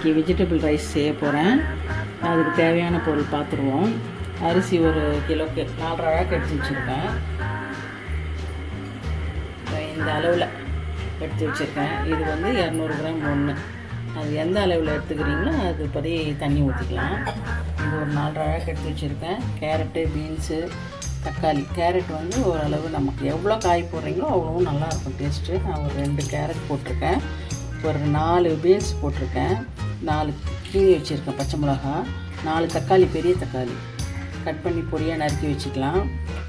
Vegetable rice செய்ய போகிறேன் அதுக்கு தேவையான பொருள் பார்த்துருவோம் அரிசி ஒரு கிலோக்கு நாலரை அழகாக எடுத்து வச்சுருக்கேன். இந்த அளவில் எடுத்து வச்சுருக்கேன். இது வந்து இரநூறு கிராம் ஒன்று அது எந்த அளவில் எடுத்துக்கிறீங்களோ அது படி தண்ணி ஊற்றிக்கலாம் இது ஒரு நாலரை அழகாக எடுத்து வச்சுருக்கேன். கேரட்டு பீன்ஸு தக்காளி. கேரட் வந்து ஓரளவு நமக்கு எவ்வளோ காய் போடுறீங்களோ அவ்வளோ நல்லாயிருக்கும் டேஸ்ட்டு. நான் ஒரு ரெண்டு கேரட் போட்டிருக்கேன். ஒரு நாலு பீன்ஸ் போட்டிருக்கேன். நாலு. கீழே வச்சுருக்கேன் பச்சை மிளகா. நாலு தக்காளி பெரிய தக்காளி. கட் பண்ணி பொடியாக நறுக்கி வச்சுக்கலாம்.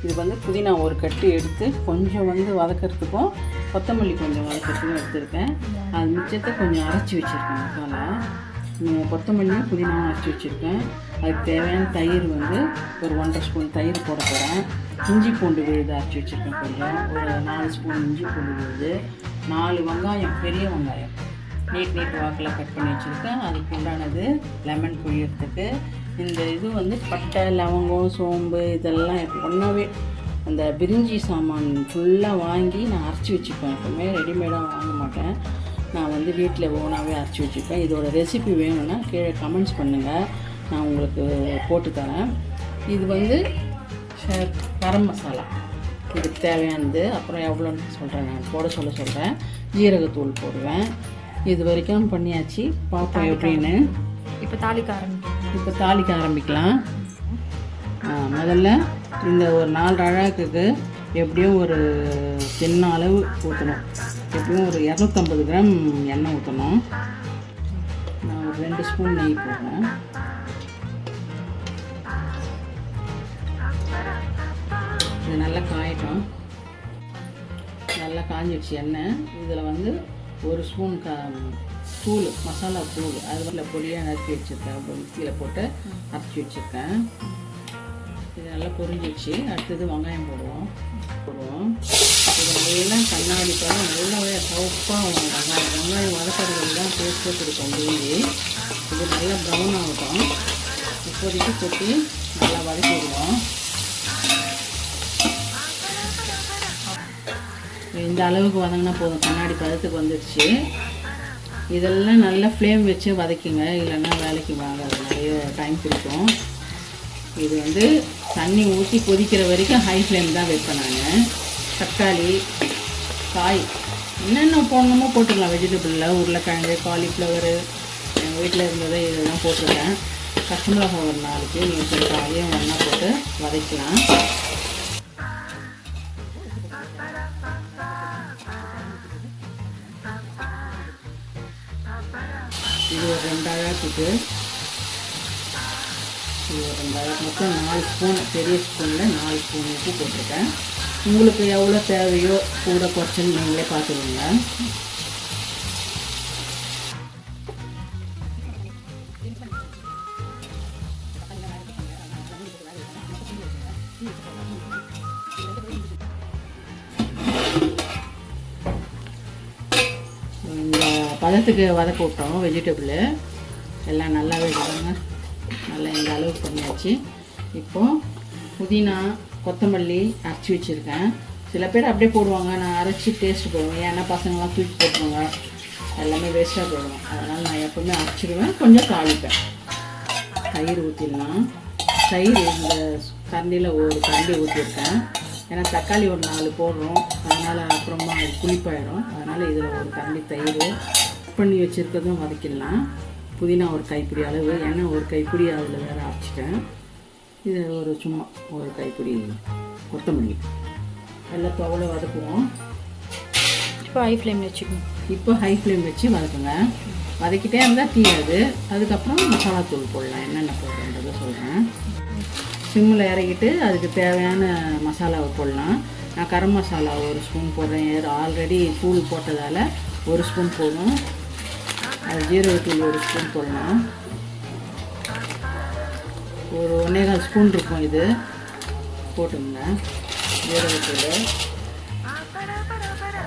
இது வந்து புதினா ஒரு கட்டு எடுத்து கொஞ்சம் வந்து வதக்கிறதுக்கும் கொத்தமல்லி கொஞ்சம் வதக்கிறதுக்கும் எடுத்துருக்கேன். அது மிச்சத்தை கொஞ்சம் அரைச்சி வச்சுருக்கேன் மசாலா. கொத்தமல்லியும் புதினாவும் அரைச்சி வச்சுருக்கேன். அதுக்கு தேவையான தயிர் வந்து ஒரு ஒன்றரை ஸ்பூன் தயிர் போட போகிறேன் இஞ்சி பூண்டு விழுது அரைச்சி வச்சுருக்கேன் கொஞ்சம் ஒரு நாலு ஸ்பூன் இஞ்சி பூண்டு விழுது. நாலு வெங்காயம் பெரிய வெங்காயம். நீட் நீட் வாக்கில் கட் பண்ணி வச்சுருக்கேன். அதுக்கு உண்டானது லெமன் புழியறதுக்கு இந்த இது வந்து பட்டை லவங்கம் சோம்பு இதெல்லாம் ஒன்றாவே அந்த பிரிஞ்சி சாமான் ஃபுல்லாக வாங்கி நான் அரைச்சி வச்சுப்பேன். எப்பவுமே ரெடிமேடாக வாங்க மாட்டேன். நான் வந்து வீட்டில் ஓனாகவே அரைச்சி வச்சுப்பேன். இதோட ரெசிபி வேணும்னா கீழே கமெண்ட்ஸ் பண்ணுங்கள் நான் உங்களுக்கு போட்டு தரேன். இது வந்து கரம் மசாலா இதுக்கு தேவையானது அப்புறம் எவ்வளோன்னு சொல்கிறேன் நான். போட சொல்ல சொல்கிறேன் ஜீரகத்தூள் போடுவேன். இது வரைக்கும் பண்ணியாச்சு. பார்ப்போம் எப்படின்னு. இப்போ தாளிக்க ஆரம்பிக்கும் இப்போ தாளிக்க ஆரம்பிக்கலாம். முதல்ல இந்த ஒரு நாலு அழகுக்கு எப்படியும் ஒரு சின்ன அளவு ஊற்றணும் எப்படியும் ஒரு இரநூத்தம்பது கிராம் எண்ணெய் ஊற்றணும் நான் ஒரு ரெண்டு ஸ்பூன் நெய் போடுறேன். இது நல்லா காயட்டும். நல்லா காஞ்சிடுச்சு எண்ணெய். இதில் வந்து ஒரு ஸ்பூன் க தூள் மசாலா தூள் அதில் பொடியாக நறுக்கி வச்சுருக்கேன். அப்புறம் மிக்சியில் போட்டு அரைச்சி வச்சுருக்கேன். இது நல்லா பொரிஞ்சிச்சு அடுத்தது வெங்காயம் போடுவோம். போடுவோம். இது எல்லாம் கண்ணாடி பழம் நல்லா சவுப்பாக வெங்காயம். வெங்காயம் வதக்கிறது தான் டேஸ்ட்டாக கொடுக்கும் டெய்லி. இது நல்லா ப்ரௌன் ஆகட்டும். இப்போதைக்கு கொட்டி நல்லா வதக்கி இந்த அளவுக்கு வதங்கினா போதும். கண்ணாடி பதத்துக்கு வந்துடுச்சு இதெல்லாம் நல்லா ஃப்ளேம் வச்சு வதக்கிங்க. இல்லைன்னா வேலைக்கு வாங்காது. நிறைய டைம் பிடிக்கும். இது வந்து தண்ணி ஊற்றி கொதிக்கிற வரைக்கும் ஹை ஃப்ளேம் தான் வைப்பேன் நான். தக்காளி காய் என்னென்ன போடணுமோ போட்டுக்கலாம். வெஜிடபிளில் உருளைக்கிழங்கு காலிஃப்ளவரு எங்கள் வீட்டில் இருந்ததை இதெல்லாம் போட்டிருக்கேன். பச்சை ஒரு நாளைக்கு நீங்கள் கொஞ்சம் காயும் ஒன்றா போட்டு வதக்கலாம். இது ஒரு ரெண்டாயிரத்துக்கு இது ஒரு ரெண்டாயிரம் மொத்தம் நாலு ஸ்பூன் பெரிய ஸ்பூனில் நாலு ஸ்பூன் உப்பு போட்டிருக்கேன். உங்களுக்கு எவ்வளோ தேவையோ கூட குறைச்சுன்னு நீங்களே பார்த்துக்கோங்க. பதத்துக்கு வதக்க விட்டோம் வெஜிடபிள் எல்லாம் நல்லாவே இருக்காங்க நல்லா இந்த அளவுக்கு பண்ணியாச்சு. இப்போது புதினா கொத்தமல்லி அரைச்சி வச்சுருக்கேன். சில பேர் அப்படியே போடுவாங்க நான் அரைச்சி டேஸ்ட் போடுவேன். ஏன்னா பசங்களாம் தூக்கி போட்டுருவாங்க. எல்லாமே வேஸ்ட்டாக போயிடும். அதனால் நான் எப்போவுமே அரைச்சிடுவேன். கொஞ்சம் தாளிப்பேன். தயிர் ஊற்றிடலாம் தயிர் இந்த கரண்டியில் ஒரு கரண்டி ஊற்றிருக்கேன் ஏன்னா தக்காளி ஒரு நாலு போடுறோம். அதனால் அப்புறமா அது புளிப்பாயிடும் அதனால் இதில் ஒரு கரண்டி தயிர் கட் பண்ணி வச்சுருக்கதும் வதக்கிடலாம். புதினா ஒரு கைப்பிடி அளவு எண்ணெய் ஒரு கைப்பிடி அதில் வேறு அரைச்சிட்டேன். இது ஒரு சும்மா ஒரு கைப்பிடி கொத்தமல்லி. எல்லாம் துவலை வதக்குவோம். இப்போ ஹை ஃப்ளேம் வச்சுக்கணும் இப்போ ஹை ஃப்ளேம் வச்சு வதக்குங்க. வதக்கிட்டே இருந்தால் தீயாது அதுக்கப்புறம் மசாலா தூள் போடலாம். என்னென்ன போடுறன்றதை சொல்கிறேன் சிம்மில் இறக்கிட்டு அதுக்கு தேவையான மசாலாவை போடலாம். நான் கரம் மசாலா ஒரு ஸ்பூன் போடுறேன். ஆல்ரெடி தூள் போட்டதால் ஒரு ஸ்பூன் போதும். ஜீரகத்தூள் ஒரு ஸ்பூன் போடலாம். ஒரு ஒன்றேகால் ஸ்பூன் இருக்கும் இது. போட்டுங்க ஜீரகத்தூள்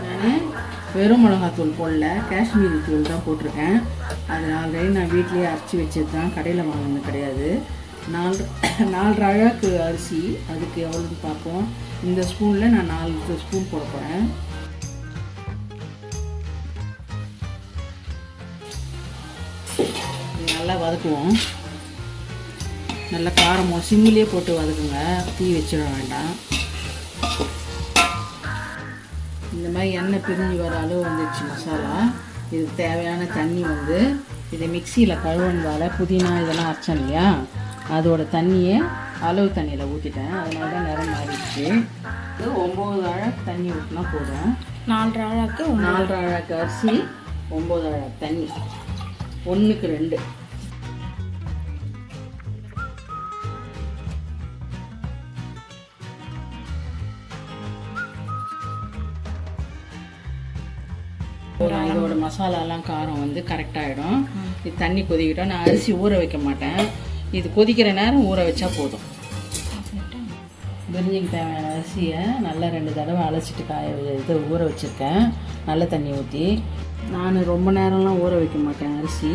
நான் வெறும் மிளகாத்தூள் போடல. காஷ்மீரி தூள் தான் போட்டிருக்கேன். அது ஆல்ரெடி நான் வீட்லேயே அரைச்சி வச்சது தான் கடையில் வாங்கினது கிடையாது. நாலு நாலு அழகு அரிசி. அதுக்கு எவ்வளோன்னு பார்ப்போம். இந்த ஸ்பூனில் நான் நாலு ஸ்பூன் போட போகிறேன் நல்லா வதக்குவோம். நல்லா காரமோ சிம்மிலே போட்டு வதக்குங்க. தீ வச்சிட வேண்டாம். இந்த மாதிரி எண்ணெய் பிரிஞ்சு வர அளவு வந்துடுச்சு மசாலா. இதுக்கு தேவையான தண்ணி வந்து இதை மிக்சியில் கழுவுனதால புதினா இதெல்லாம் அரைச்சேன் இல்லையா? அதோட தண்ணியை அளவு தண்ணியில் ஊற்றிட்டேன் அதனால தான் நிறம் மாறிடுச்சு. இது ஒம்பது அழை தண்ணி ஊற்றினா போதும். நாலரை அழாக்கு நாலரை அழகு அரிசி ஒம்பது அழகு தண்ணி. ஒன்றுக்கு ரெண்டு. ஒரு இதோட மசாலாலாம் காரம் வந்து கரெக்டாகிடும் இது தண்ணி கொதிக்கிட்டோம். நான் அரிசி ஊற வைக்க மாட்டேன். இது கொதிக்கிற நேரம் ஊற வச்சா போதும். பிரிஞ்சிக்கு தேவையான அரிசியை நல்லா ரெண்டு தடவை அலசிட்டு காய இதை இது ஊற வச்சுருக்கேன். நல்ல தண்ணி ஊற்றி நான் ரொம்ப நேரம்லாம் ஊற வைக்க மாட்டேன் அரிசி.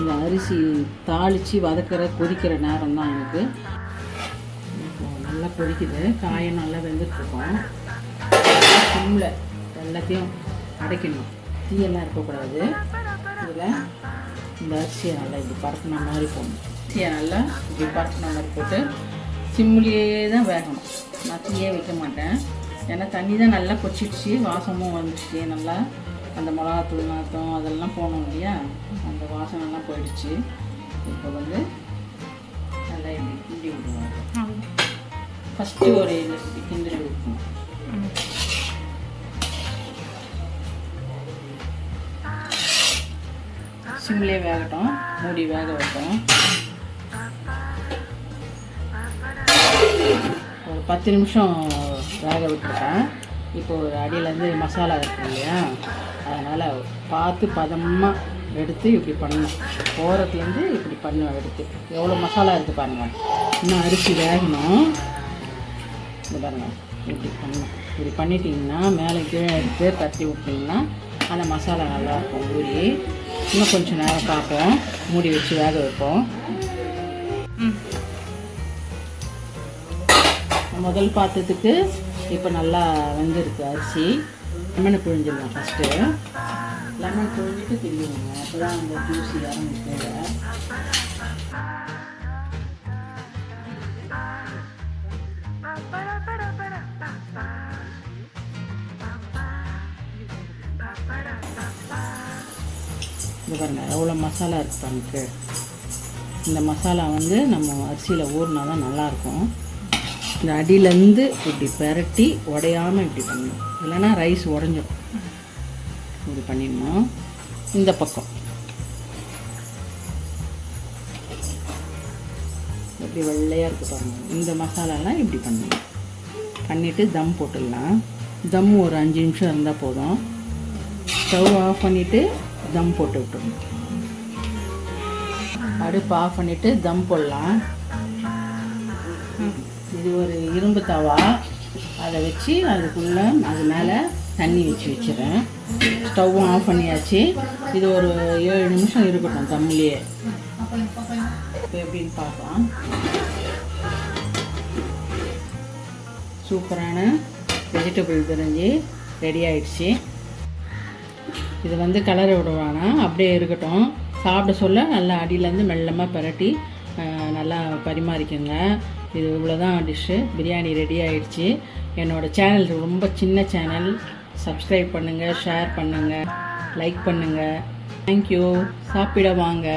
இந்த அரிசி தாளித்து வதக்கிற கொதிக்கிற நேரம் தான் எனக்கு. நல்லா கொதிக்குது. காயம் நல்லா வெந்துட்டுருக்கோம். சிம்மில் எல்லாத்தையும் அடைக்கணும். தீயெல்லாம் இருக்கக்கூடாது. இதில் இந்த அரிசியை நல்லா இப்படி பரட்டின மாதிரி போடணும். அரிசியை நல்லா இப்படி பரட்டின மாதிரி போட்டு சிம்மிலேயே தான் வேகணும். நான் தீயே வைக்க மாட்டேன். ஏன்னா தண்ணி தான் நல்லா கொச்சிடுச்சு வாசமும் வந்துடுச்சு. நல்லா அந்த மிளகாத்தூள் நாத்தம் அதெல்லாம் போனோம் இல்லையா? அந்த வாசனைலாம் போயிடுச்சு. இப்போ வந்து நல்லா இப்படி கிண்டி விடுவோம். ஃபஸ்ட்டு ஒரு கிண்டல் சிம்லே வேகட்டும் மூடி வேக வைப்போம். ஒரு பத்து நிமிஷம் வேக விட்டுருக்கேன் இப்போ ஒரு அடியிலேருந்து மசாலா இருக்கு இல்லையா? அதனால் பார்த்து பதமாக எடுத்து இப்படி பண்ணணும். ஓரத்துலேருந்து இப்படி பண்ணுவேன் எடுத்து. எவ்வளோ மசாலா இருக்குது பாருங்கள் இன்னும் அரிசி வேகணும். இது பாருங்கள் இப்படி பண்ணணும். இப்படி பண்ணிட்டீங்கன்னா மேலே கீழே எடுத்து தட்டி விட்டிங்கன்னா அந்த மசாலா நல்லாயிருக்கும் ஊறி இன்னும் கொஞ்சம் நேரம் பார்ப்போம். மூடி வச்சு வேக வைப்போம். முதல் பாத்திரத்துக்கு இப்போ நல்லா வெந்திருக்கு அரிசி. லெமனை புழிஞ்சிடலாம் ஃபஸ்ட்டு லெமன் புழிஞ்சிட்டு கிண்டிடுங்க அப்போ தான் அந்த ஜூஸி இறங்கி பாருங்கள் எவ்வளோ மசாலா இருக்குது பாருங்க. இந்த மசாலா வந்து நம்ம அரிசியில் ஊறினா தான் நல்லாயிருக்கும். இந்த அடியிலேருந்து இப்படி பெரட்டி உடையாமல் இப்படி பண்ணணும். இல்லைன்னா ரைஸ் உடஞ்சிடும் இப்படி பண்ணிடணும். இந்த பக்கம். இப்படி வெள்ளையாக இருக்குது பாருங்கள் இந்த மசாலாலாம் இப்படி பண்ணணும். பண்ணிவிட்டு தம் போட்டுடலாம். தம் ஒரு அஞ்சு நிமிஷம் இருந்தால் போதும். ஸ்டவ் ஆஃப் பண்ணிவிட்டு தம் போட்டு விட்டுருணும் அடுப்பு ஆஃப் பண்ணிவிட்டு தம் போடலாம். இது ஒரு இரும்பு தவா. அதை வச்சு அதுக்குள்ளே அது மேலே தண்ணி வச்சு வச்சிடறேன். ஸ்டவ்வும் ஆஃப் பண்ணியாச்சு. இது ஒரு ஏழு நிமிஷம் இருக்கட்டும் தம்மிலேயே இப்போ எப்படின்னு பார்க்கலாம். சூப்பரான வெஜிடபிள் பிரிஞ்சு ரெடி ஆயிடுச்சு. இது வந்து கலரை விடுவானா? அப்படியே இருக்கட்டும். சாப்பிட சொல்ல நல்லா அடியிலேருந்து மெல்லமாக பிரட்டி நல்லா பரிமாறிக்கோங்க. இது இவ்வளோ தான் டிஷ்ஷு பிரியாணி ரெடி ஆயிடுச்சு. என்னோடய சேனல் ரொம்ப சின்ன சேனல் சப்ஸ்கிரைப் பண்ணுங்கள் ஷேர் பண்ணுங்கள் லைக் பண்ணுங்கள் தேங்க்யூ சாப்பிட வாங்க.